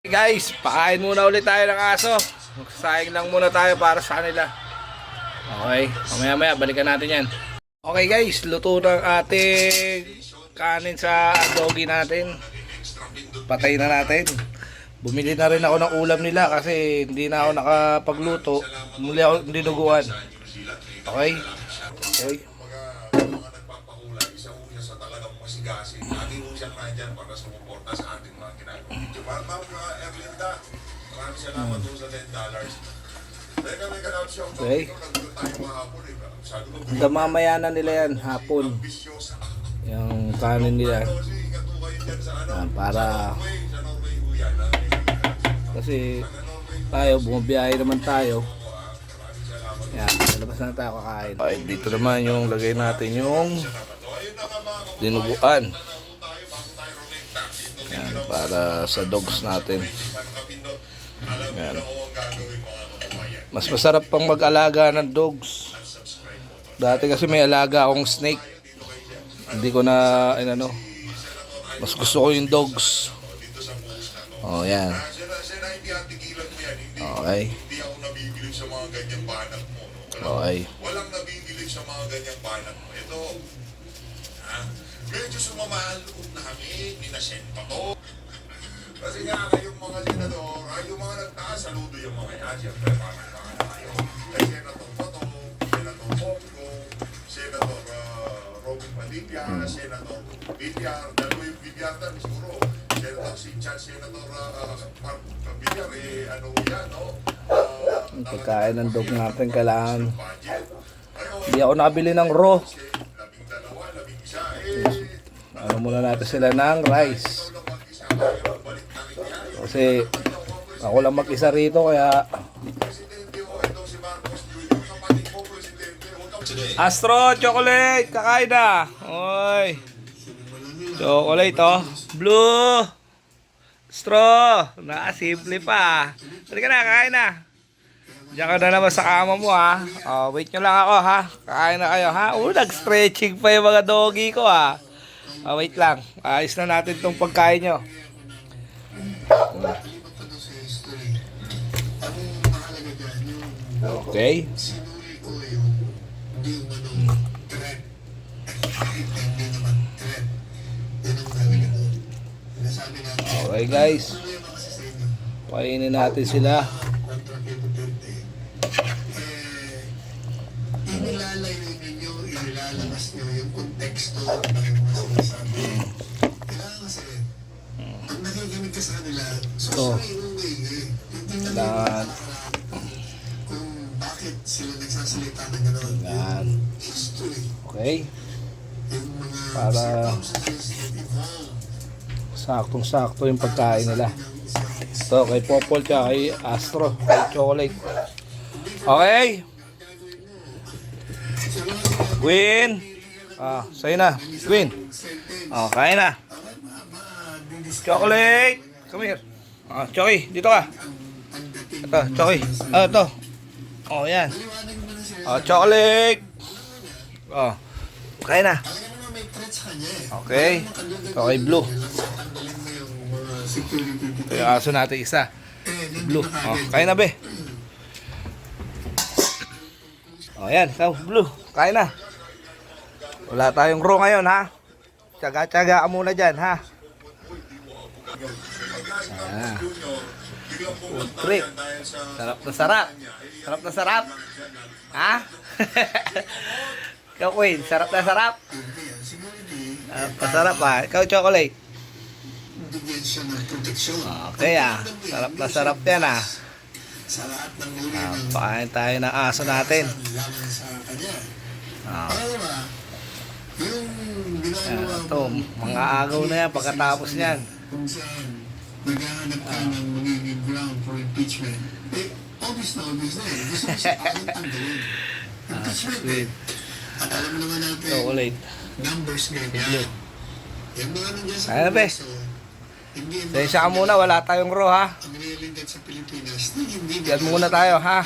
Guys, pakain muna ulit tayo ng aso. Magsasayang lang muna tayo para sa kanila. Okay, mamaya maya balikan natin yan. Okay guys, luto ng ating kanin sa doggy natin. Patay na natin. Bumili na rin ako ng ulam nila kasi hindi na ako nakapagluto. Muli ako dinuguan. Okay? Okay. Sumuporta sa ating mga ginagawa. Diba, ma'am uh, Erlinda, maraming salamat ho sa $10. Teka, may ganap siya. Okay. Nagulot tayo mahapon eh. Sabi ko, Hanggang mamaya na nila yan, hapon. Yung kanin nila. Ano. Yan, para ah. kasi tayo, bumabiyahe naman tayo. Yan, lalabas na tayo kakain. Okay, dito naman yung lagay natin yung dinuguan. Para sa dogs natin. Yan. Mas masarap pang mag-alaga ng dogs. Dati kasi may alaga akong snake. Hindi ko na, ano, mas gusto ko yung dogs. Oh, yan. Okay. hindi ako nabibilig sa mga ganyang banat mo. Okay. Walang nabibilig sa mga ganyang banat mo. Ito? Medyo sumama ang loob namin, minasenta to. Kasi nga, kayong mga senador, ay yung mga nagtaas, saludo yung mga yan. Siyempre, parang mga tayo. Kay Senator Bato, Senator Bongo, Senator uh, Robin Padilla, Senator Villar, dalawa yung Villar na siguro. Senator Sinchan, Senator uh, Villar, eh, ano yan, no? Uh, Yung pagkain ng dog natin kailangan. Hindi ako nakabili ng raw. eh, Ano muna natin sila ng rice. walang mag-isa kayo, balik na rin yan. Kasi ako lang mag-isa rito kaya Astro chocolate kakain na. Oy. Chocolate oh. Blue. Straw. Na simple pa. Halika na, kakain na. Diyan ka na naman sa kama mo ha. Oh, wait nyo lang ako ha. Kakain na kayo ha. Oh, nag-stretching pa yung mga doggy ko ha. Oh, wait lang. Ayos na natin tong pagkain nyo. Okay. Okay guys. Painin natin sila. inilalayo ninyo, inilalabas nyo yung konteksto ng so eh. Kung bakit sila nagsasalita ng gano'n. Yan. History, Okay. Para saktong-sakto yung pagkain nila. Ito kay Popol tsaka kay Astro. Kay Chocolate. Okay. Queen. Ah, sa'yo na. Queen. Oh, kain na. Chocolate. Come here. Ah, Choky, dito ka. Ito, Choky. Ah, ito. Oh, yan. Oh, chocolate. Oh. Kain na. Okay. Ito kay Blue. Ito yung aso natin isa. Blue. Oh, kain na, be. Oh, yan. Ikaw, Blue. Kain na. Wala tayong raw ngayon, ha? Tsaga-tsaga muna dyan, ha? Ah. Food trip. Sarap na sarap. Sarap na sarap. Ha? Ikaw, Queen. Sarap na sarap. Sarap na sarap, ha? Ikaw, chocolate. Okay, ah. Sarap na sarap yan, ah. Sa lahat ng uri Ah, ng pakain tayo ng aso natin. Ah. Yung ginagawa ito, mga agaw na yan pagkatapos niyan. kung saan naghahanap ka ng magiging ground for impeachment, eh, obvious na obvious na eh. Gusto mo siya ang tanggalin. Impeachment eh. At alam naman natin, numbers ngayon yan. Yung mga nandiyan sa. Kongreso, hindi yung Sensya ka muna, wala tayong raw ha. ang nililingkad sa Pilipinas, hindi Yan muna tayo ha.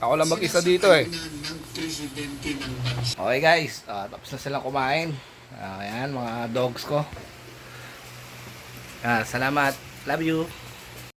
Ako lang mag-isa dito eh. ng presidente ng bansa. Okay guys, ah, tapos na silang kumain. Ah, Ayan, mga dogs ko. Ah, salamat. Love you.